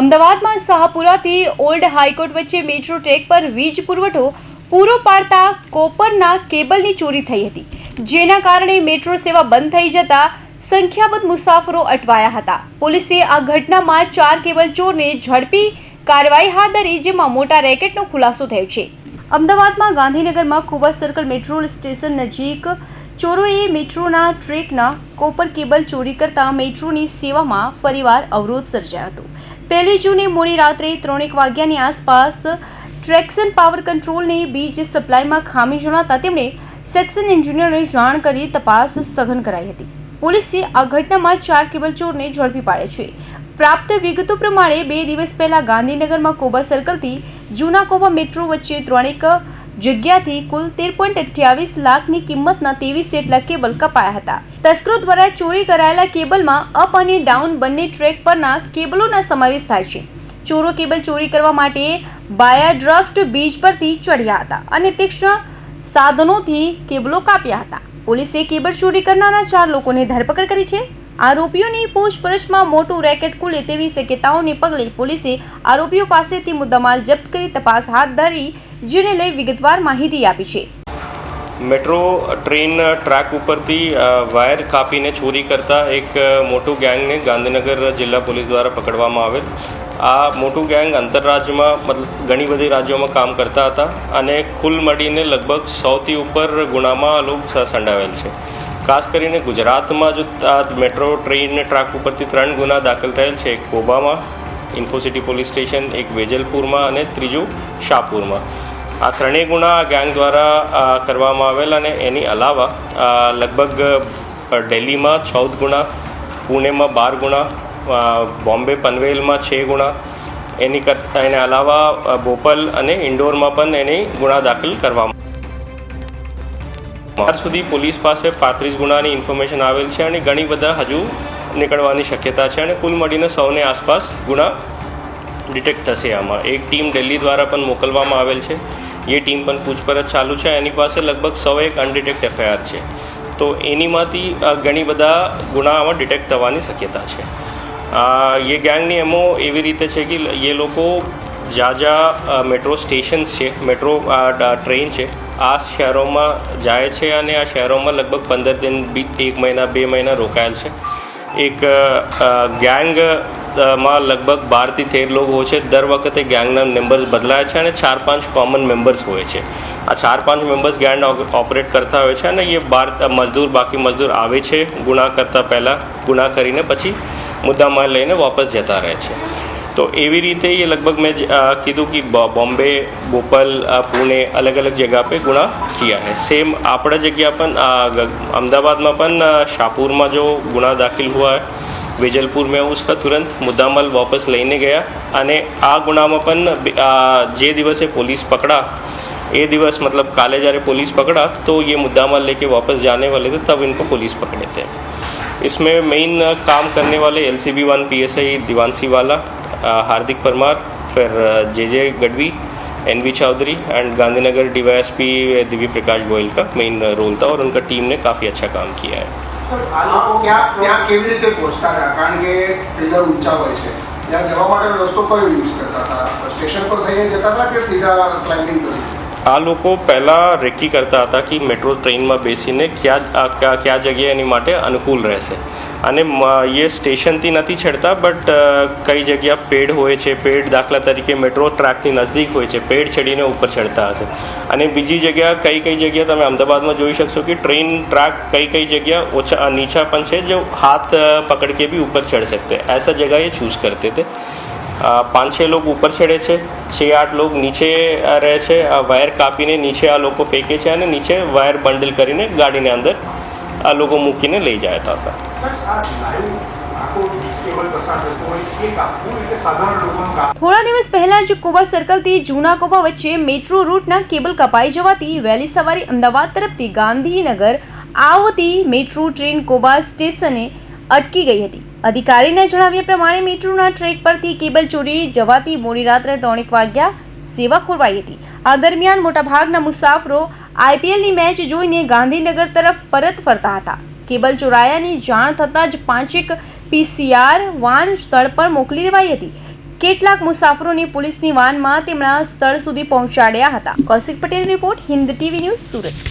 અમદાવાદમાં શાહપુરાથી old high court વચ્ચે મેટ્રો ટ્રેક પર વીજ પુરવઠો પૂરો પાડતા કોપરના કેબલની ચોરી થઈ હતી. જેના કારણે મેટ્રો સેવા બંધ થઈ જતા સંખ્યાબંધ મુસાફરો અટવાયા હતા. પોલીસે આ ઘટનામાં ચાર કેબલ ચોરને ઝડપી કાર્યવાહી હાથ ધરી, જેમાં મોટા રેકેટનો ખુલાસો થયો છે. અમદાવાદમાં ગાંધીનગરમાં કુબા સર્કલ મેટ્રો સ્ટેશન નજીક ચોરોએ મેટ્રોના ટ્રેકના કોપર કેબલ ચોરી કરતા મેટ્રોની સેવામાં ફરીવાર અવરોધ સર્જાયો હતો. પહેલી જૂને મોડી રાત્રે ત્રણેક વાગ્યાની આસપાસ ટ્રેક્સન પાવર કંટ્રોલની બીજ સપ્લાયમાં ખામી જણાતા તેમણે સેક્શન એન્જિનિયરને જાણ કરી તપાસ સઘન કરાઈ હતી. પોલીસે આ ઘટનામાં ચાર કેબલ ચોરને ઝડપી પાડ્યા છે. પ્રાપ્ત વિગતો પ્રમાણે બે દિવસ પહેલા ગાંધીનગરમાં કોબા સર્કલથી જૂના કોબા મેટ્રો વચ્ચે ત્રણેક જગ્યાથી કુલ તેર પોઈન્ટ અઠ્યાવીસ લાખની કિંમતના ત્રેવીસ જેટલા કેબલ કપાયા હતા. તસ્કરો દ્વારા ચોરી કરાયેલા કેબલમાં અપ અને ડાઉન બંને ટ્રેક પરના કેબલોના સમાવેશ થાય છે. ચોરો કેબલ ચોરી કરવા માટે બાયા ડ્રાફ્ટ બીચ પરથી ચડ્યા હતા અને તીક્ષ્ણ સાધનોથી કેબલો કાપ્યા હતા. પોલીસે કેબલ ચોરી કરનારા ચાર લોકોને ધરપકડ કરી છે. આરોપીઓની પૂછપરછમાં મોટું રેકેટ ખુલે તેવી શક્યતાઓને પગલે પોલીસે આરોપીઓ પાસેથી મુદ્દામાલ જપ્ત કરી તપાસ હાથ ધરી, જેને લઈ વિગતવાર માહિતી આપી છે. મેટ્રો ટ્રેન ટ્રેક ઉપરથી વાયર કાપીને ચોરી કરતા એક મોટું ગેંગને ગાંધીનગર જિલ્લા પોલીસ દ્વારા પકડવામાં આવેલ. આ મોટું ગેંગ આંતરરાજ્યમાં મતલબ ઘણી બધી રાજ્યોમાં કામ કરતા હતા અને કુલ મળીને લગભગ સૌથી ઉપર ગુનામાં આ લોકો સંડાવેલ છે. ખાસ કરીને ગુજરાતમાં જો આ મેટ્રો, ટ્રેન ટ્રાક ઉપરથી ત્રણ ગુના દાખલ થયેલ છે. એક કોબામાં ઇન્ફોસિટી પોલીસ સ્ટેશન, એક વેજલપુરમાં અને ત્રીજું શાહપુરમાં. આ ત્રણેય ગુના ગેંગ દ્વારા કરવામાં આવેલ અને એની અલાવા લગભગ દિલ્હીમાં ચૌદ ગુના, પુણેમાં બાર ગુના બોમ્બે પનવેલમાં છ ગુણા એની એને અલાવા બોપલ અને ઇન્ડોરમાં પણ એની ગુના દાખલ કરવામાં અત્યાર સુધી પોલીસ પાસે પાંત્રીસ ગુનાની ઇન્ફોર્મેશન આવેલ છે અને ઘણી બધા હજુ નીકળવાની શક્યતા છે અને કુલ મળીને સૌને આસપાસ ગુના ડિટેક્ટ થશે આમાં. એક ટીમ દિલ્હી દ્વારા પણ મોકલવામાં આવેલ છે. એ ટીમ પણ પૂછપરછ ચાલુ છે. એની પાસે લગભગ સો એક અનડિટેક્ટ એફઆઈઆર છે. તો એનીમાંથી ઘણી બધા ગુના આમાં ડિટેક્ટ થવાની શક્યતા છે. આ, એ ગેંગની એમો એવી રીતે છે કે એ લોકો જ્યાં જ્યાં મેટ્રો સ્ટેશન્સ છે, મેટ્રો ટ્રેન છે, આ શહેરોમાં જાય છે અને આ શહેરોમાં લગભગ પંદર દિન બી, એક મહિના, બે મહિના રોકાયેલ છે. એક ગેંગમાં લગભગ બારથી તેર લોકો હોય છે. દર વખતે ગેંગના મેમ્બર્સ બદલાય છે અને ચાર પાંચ કોમન મેમ્બર્સ હોય છે. આ ચાર પાંચ મેમ્બર્સ ગેંગ ઓપરેટ કરતા હોય છે અને એ બાર મજદૂર, બાકી મજદૂર આવે છે. ગુના કરતાં પહેલાં ગુના કરીને પછી મુદ્દામાલ લઈને વાપસ જતા રહે છે. તો એવી રીતે એ લગભગ મેં કીધું કે બોમ્બે ભોપાલ પુણે અલગ અલગ જગ્યા પર ગુણા કિયા હે. સેમ આપણા જગ્યા પણ અમદાવાદમાં પણ શાહપુરમાં જો ગુના દાખિલ હુઆ હૈ, વેજલપુર મેં ઉસકા તુરંત મુદ્દામલ વાપસ લઈને ગયા અને આ ગુનામાં પણ જે દિવસે પોલીસ પકડા, એ દિવસ મતલબ કાલે જ્યારે પોલીસ પકડા, તો એ मुद्दा माल लेके वापस जाने वाले તબ तब इनको पुलिस पकड़े थे इसमें मेन काम करने वाले L C B one P S I अ, हार्दिक परमार फिर J J Gadhvi N V Chaudhary and Gandhinagar D Y S P Divya Prakash Goyal का मेन रोल था और उनका टीम ने काफ़ी अच्छा काम किया है આ લોકો ક્યાં ત્યાં કેવી રીતે પહોંચતા રહ્યા કારણ કે પિલર ઊંચા હોય છે ત્યાં જવા માટે રસ્તો કયો યુઝ કરતા હતા સ્ટેશન પર થઈને જતા હતા કે સીધા ક્લાઇમ્બિંગ કરી આ લોકો પહેલાં રેકી કરતા હતા કે મેટ્રો ટ્રેનમાં બેસીને ક્યાં આ ક્યાં ક્યાં જગ્યાએ એની માટે અનુકૂળ રહેશે અને મ- એ સ્ટેશનથી નથી ચડતા બટ કઈ જગ્યા પેડ હોય છે પેડ દાખલા તરીકે મેટ્રો ટ્રેકની નજદીક હોય છે પેડ ચડીને ઉપર ચડતા હશે અને બીજી જગ્યા કઈ કઈ જગ્યા તમે અમદાવાદમાં જોઈ શકશો કે ટ્રેન ट्रैक कई कई जगह ऊंचा नीचा पन है जो हाथ अ, पकड़ के भी ऊपर चढ़ सकते हैं ऐसा जगह ये चूज़ करते थे अ, पाँच छः लोग ऊपर चढ़े છે छः આઠ લોક નીચે અ, રહે છે આ વાયર કાપીને નીચે આ લોકો ફેંકે છે અને નીચે વાયર બંડલ કરીને ગાડીને અંદર આ લોકો મૂકીને લઈ જતા હતા થોડા દિવસ પહેલા જ કોબા સર્કલથી જૂના કોબા વચ્ચે મેટ્રો રૂટના કેબલ કપાઈ જવાથી વહેલી સવારે અમદાવાદ તરફથી ગાંધીનગર આવતી મેટ્રો ટ્રેન કોબા સ્ટેશને અટકી ગઈ હતી. અધિકારીના જણાવ્યા પ્રમાણે મેટ્રોના ટ્રેક પરથી કેબલ ચોરી જવાથી મોડી રાત્રે ત્રણેક વાગ્યા સેવા ખોરવાઈ હતી. આ દરમિયાન મોટાભાગના મુસાફરો આઈપીએલની મેચ જોઈને ગાંધીનગર તરફ પરત ફરતા હતા. કેબલ ચોરાયાની જાણ થતાં જ પાંચેક પીસીઆર વાન સ્થળ પર મોકલી દેવાઈ હતી. કેટલાક મુસાફરોને પોલીસની વાનમાં તેમના સ્થળ સુધી પહોંચાડ્યા હતા. Kaushik Patel report Hind TV news Surat.